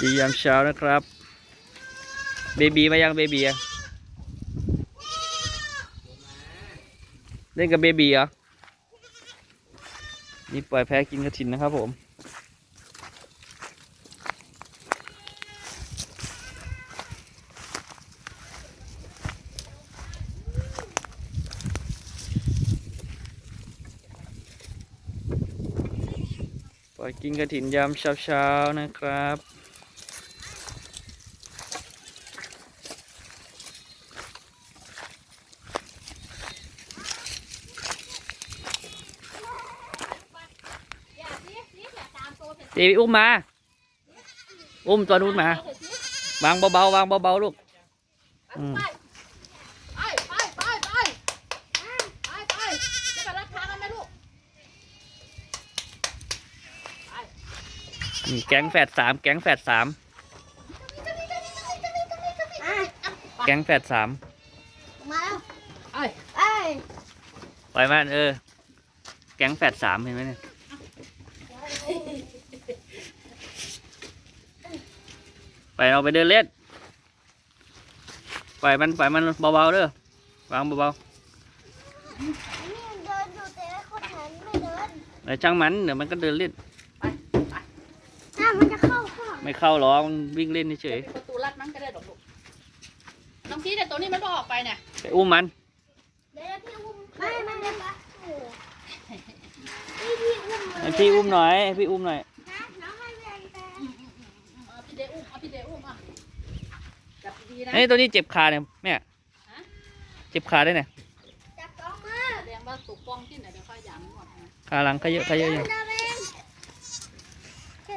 ดียามเช้านะครับ เบบีมายังเบบีอะเล่นกับเบบีเหรอนี่ปล่อยแพ้กินกระถินนะครับผม ล่อยกินกระถินยามเช้าๆนะครับ เดวิอุ้มมา อุ้มตัวนู้นมา วางเบาๆ วางเบาๆ ลูก อืม ไปไปไปไปไปไปจะไปรับทางกันไหมลูก นี่แก๊งแฝดสามแก๊งแฝดสามแก๊งแฝดสามมาแล้วไอ้ไอ้ยปล่อยมันเออ แก๊งแฝดสามเห็นไหมเนี่ยไปเราไปเดินเล่นปล่อยมันปล่อยมันเบาๆเด้อวางเบานี่เดินอยู่แต่คนแทนไม่เดินๆแล้วช่างมันเดี๋ยวมันก็เดินเล่น น้ามันจะเข้าข้าง ไม่เข้าหรอกมันวิ่งเล่นเฉยปิดประตูลัดมั้งก็ได้ดอกลูกน้องพีแต่ตัวนี้มันก็ออกไปเนี่ยๆไปอุ้มมัน เดี๋ยวพี่อุ้มไม่มันจะปะพี่พี่อุ้มให้พี่อุ้มหน่อยให้พี่อุ้มหน่อย นะน้องให้แรงแต่เอาพี่เดอุ้มเอาพี่เดอุ้มอะจับดีๆนะ เฮ้ยตัวนี้เจ็บขาเนี่ยแม่ฮะ เจ็บขาได้วยเนี่ยจับสองมือแสดงว่าตุกป้องที่ไหนเดี๋ยวค่อยหยามก่อนนะขาหลังขยเยอะขยเยอะอยู่ เดินเอ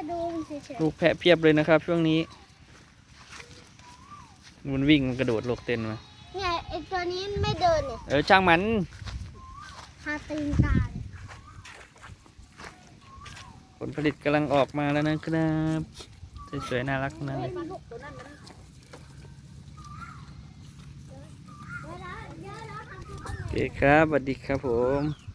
งแค่ดูมันเฉยลูกแพะเพียบเลยนะครับ ช่วงนี้ มันวิ่งมันกระโดดโลกเต้นมาๆเนี่ยไอตัวนี้ไม่เดินเนี่ยเออช่างมันคาตีนกาเลยผลผลิตกำลังออกมาแล้วนะครับสวยๆน่ารักทั้งนั้นเลยมาลูกตัวนั้นมันเวลาเยอะแล้วทำตัวโอเคครับสวัสดีครับผม